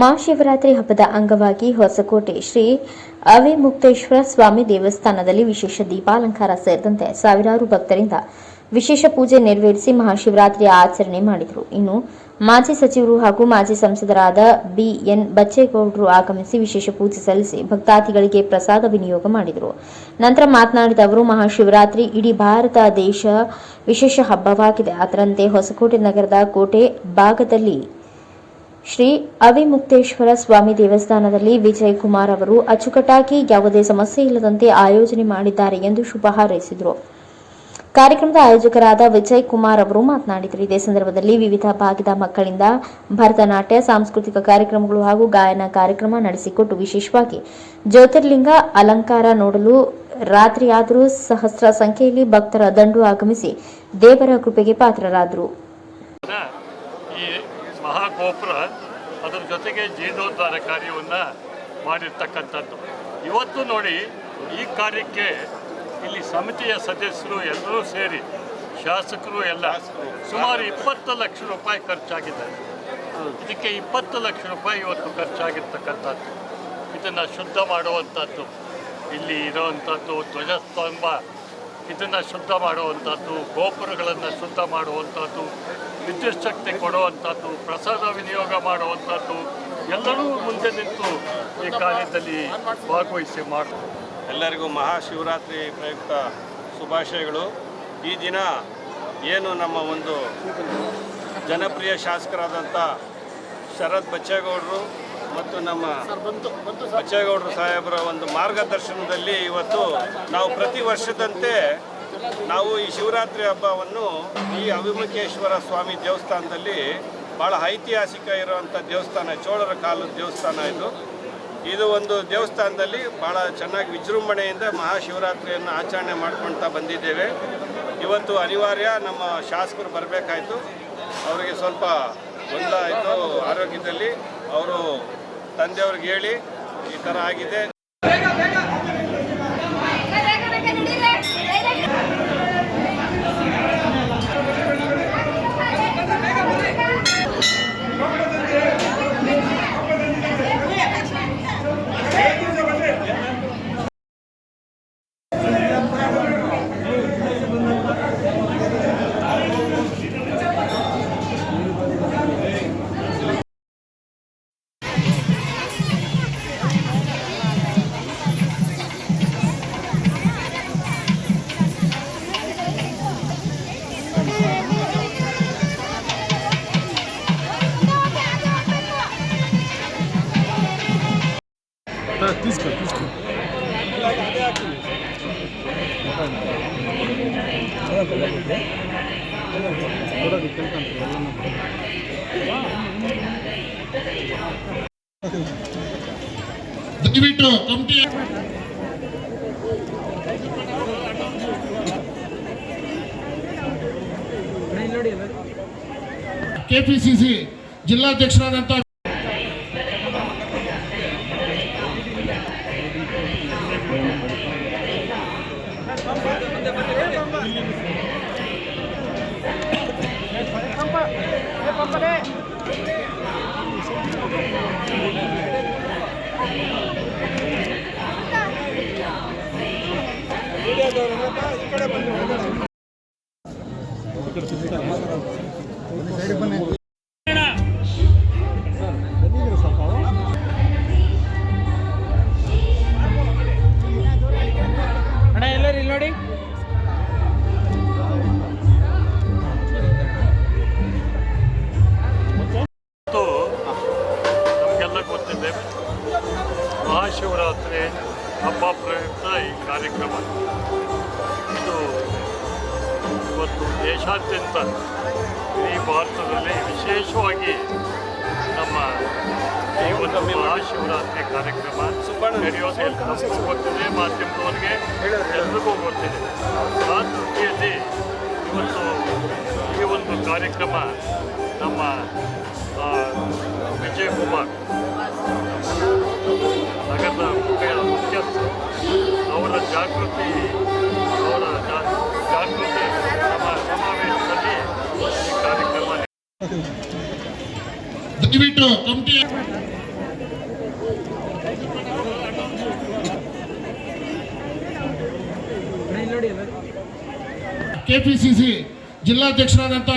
ಮಹಾಶಿವರಾತ್ರಿ ಹಬ್ಬದ ಅಂಗವಾಗಿ ಹೊಸಕೋಟೆ ಶ್ರೀ ಅವಿಮುಕ್ತೇಶ್ವರ ಸ್ವಾಮಿ ದೇವಸ್ಥಾನದಲ್ಲಿ ವಿಶೇಷ ದೀಪಾಲಂಕಾರ ಸೇರಿದಂತೆ ಸಾವಿರಾರು ಭಕ್ತರಿಂದ ವಿಶೇಷ ಪೂಜೆ ನೆರವೇರಿಸಿ ಮಹಾಶಿವರಾತ್ರಿ ಆಚರಣೆ ಮಾಡಿದರು. ಇನ್ನು ಮಾಜಿ ಸಚಿವರು ಹಾಗೂ ಮಾಜಿ ಸಂಸದರಾದ ಬಿಎನ್ ಬಚ್ಚೇಗೌಡರು ಆಗಮಿಸಿ ವಿಶೇಷ ಪೂಜೆ ಸಲ್ಲಿಸಿ ಭಕ್ತಾದಿಗಳಿಗೆ ಪ್ರಸಾದ ವಿನಿಯೋಗ ಮಾಡಿದರು. ನಂತರ ಮಾತನಾಡಿದ ಅವರು, ಮಹಾಶಿವರಾತ್ರಿ ಇಡೀ ಭಾರತ ದೇಶ ವಿಶೇಷ ಹಬ್ಬವಾಗಿದೆ. ಅದರಂತೆ ಹೊಸಕೋಟೆ ನಗರದ ಕೋಟೆ ಭಾಗದಲ್ಲಿ ಶ್ರೀ ಅವಿಮುಕ್ತೇಶ್ವರ ಸ್ವಾಮಿ ದೇವಸ್ಥಾನದಲ್ಲಿ ವಿಜಯ್ ಕುಮಾರ್ ಅವರು ಅಚ್ಚುಕಟ್ಟಾಗಿ ಯಾವುದೇ ಸಮಸ್ಯೆ ಇಲ್ಲದಂತೆ ಆಯೋಜನೆ ಮಾಡಿದ್ದಾರೆ ಎಂದು ಶುಭ ಹಾರೈಸಿದರು. ಕಾರ್ಯಕ್ರಮದ ಆಯೋಜಕರಾದ ವಿಜಯ್ ಕುಮಾರ್ ಅವರು ಮಾತನಾಡಿದರು. ಇದೇ ಸಂದರ್ಭದಲ್ಲಿ ವಿವಿಧ ಭಾಗದ ಮಕ್ಕಳಿಂದ ಭರತನಾಟ್ಯ, ಸಾಂಸ್ಕೃತಿಕ ಕಾರ್ಯಕ್ರಮಗಳು ಹಾಗೂ ಗಾಯನ ಕಾರ್ಯಕ್ರಮ ನಡೆಸಿಕೊಟ್ಟು ವಿಶೇಷವಾಗಿ ಜ್ಯೋತಿರ್ಲಿಂಗ ಅಲಂಕಾರ ನೋಡಲು ರಾತ್ರಿಯಾದರೂ ಸಹಸ್ರ ಸಂಖ್ಯೆಯಲ್ಲಿ ಭಕ್ತರ ದಂಡು ಆಗಮಿಸಿ ದೇವರ ಕೃಪೆಗೆ ಪಾತ್ರರಾದರು. ಮಹಾಗೋಪುರ ಅದರ ಜೊತೆಗೆ ಜೀರ್ಣೋದ್ಧಾರ ಕಾರ್ಯವನ್ನು ಮಾಡಿರ್ತಕ್ಕಂಥದ್ದು. ಇವತ್ತು ನೋಡಿ ಈ ಕಾರ್ಯಕ್ಕೆ ಇಲ್ಲಿ ಸಮಿತಿಯ ಸದಸ್ಯರು ಎಲ್ಲರೂ ಸೇರಿ ಶಾಸಕರು ಎಲ್ಲ ಸುಮಾರು ಇಪ್ಪತ್ತು ಲಕ್ಷ ರೂಪಾಯಿ ಖರ್ಚಾಗಿದೆ. ಇದಕ್ಕೆ ಇಪ್ಪತ್ತು ಲಕ್ಷ ರೂಪಾಯಿ ಇವತ್ತು ಖರ್ಚಾಗಿರ್ತಕ್ಕಂಥದ್ದು. ಇದನ್ನು ಶುದ್ಧ ಮಾಡುವಂಥದ್ದು. ಇಲ್ಲಿ ಇರೋವಂಥದ್ದು ಧ್ವಜಸ್ತಂಭ ಇದನ್ನು ಶುದ್ಧ ಮಾಡುವಂಥದ್ದು, ಗೋಪುರಗಳನ್ನು ಶುದ್ಧ ಮಾಡುವಂಥದ್ದು, ವಿದ್ಯುತ್ ಶಕ್ತಿ ಕೊಡುವಂಥದ್ದು, ಪ್ರಸಾದ ವಿನಿಯೋಗ ಮಾಡುವಂಥದ್ದು, ಎಲ್ಲರೂ ಮುಂದೆ ನಿಂತು ಈ ಕಾರ್ಯದಲ್ಲಿ ಭಾಗವಹಿಸಿ ಮಾಡಿ, ಎಲ್ಲರಿಗೂ ಮಹಾಶಿವರಾತ್ರಿ ಪ್ರಯುಕ್ತ ಶುಭಾಶಯಗಳು. ಈ ದಿನ ಏನು ನಮ್ಮ ಒಂದು ಜನಪ್ರಿಯ ಶಾಸಕರಾದಂಥ ಶರತ್ ಬಚ್ಚೇಗೌಡರು ಮತ್ತು ನಮ್ಮ ಬಚ್ಚೇಗೌಡರು ಸಾಹೇಬರ ಒಂದು ಮಾರ್ಗದರ್ಶನದಲ್ಲಿ ಇವತ್ತು ನಾವು ಪ್ರತಿ ವರ್ಷದಂತೆ ನಾವು ಈ ಶಿವರಾತ್ರಿ ಹಬ್ಬವನ್ನು ಈ ಅವಿಮುಖೇಶ್ವರ ಸ್ವಾಮಿ ದೇವಸ್ಥಾನದಲ್ಲಿ ಭಾಳ ಐತಿಹಾಸಿಕ ಇರುವಂಥ ದೇವಸ್ಥಾನ, ಚೋಳರ ಕಾಲದ ದೇವಸ್ಥಾನ ಇದು. ಇದು ಒಂದು ದೇವಸ್ಥಾನದಲ್ಲಿ ಭಾಳ ಚೆನ್ನಾಗಿ ವಿಜೃಂಭಣೆಯಿಂದ ಮಹಾಶಿವರಾತ್ರಿಯನ್ನು ಆಚರಣೆ ಮಾಡ್ಕೊಳ್ತಾ ಬಂದಿದ್ದೇವೆ. ಇವತ್ತು ಅನಿವಾರ್ಯ ನಮ್ಮ ಶಾಸಕರು ಬರಬೇಕಾಯಿತು. ಅವರಿಗೆ ಸ್ವಲ್ಪ ಗೊಂದಲ ಆಯಿತು ಆರೋಗ್ಯದಲ್ಲಿ. ಅವರು ತಂದೆಯವ್ರಿಗೆ ಹೇಳಿ ಈ ಥರ ಆಗಿದೆ. ದಯವಿಟ್ಟು ಕಮಿಟಿ ಕೆಪಿಸಿಸಿ ಜಿಲ್ಲಾಧ್ಯಕ್ಷರಾದಂಥ ఇక్కడ ದೇಶಾದ್ಯಂತ ಇಡೀ ಭಾರತದಲ್ಲಿ ವಿಶೇಷವಾಗಿ ನಮ್ಮ ಈ ಒಂದು ಮಹಾಶಿವರಾತ್ರಿ ಕಾರ್ಯಕ್ರಮ ನಡೆಯೋದೇ ಗೊತ್ತಿದೆ ಮಾಧ್ಯಮದವರಿಗೆ ಎಲ್ರಿಗೂ ಗೊತ್ತಿದೆ. ಆ ದೃಷ್ಟಿಯಲ್ಲಿ ಇವತ್ತು ಈ ಒಂದು ಕಾರ್ಯಕ್ರಮ ನಮ್ಮ ವಿಜಯ್ ಕುಮಾರ್ ನಗರದ ಮುಖ್ಯ ಮುಖ್ಯಸ್ಥರು ಅವರ ಜಾಗೃತಿ ದಯವಿಟ್ಟು ಕಮಿಟಿ ಕೆಪಿಸಿಸಿ ಜಿಲ್ಲಾಧ್ಯಕ್ಷರಾದಂಥ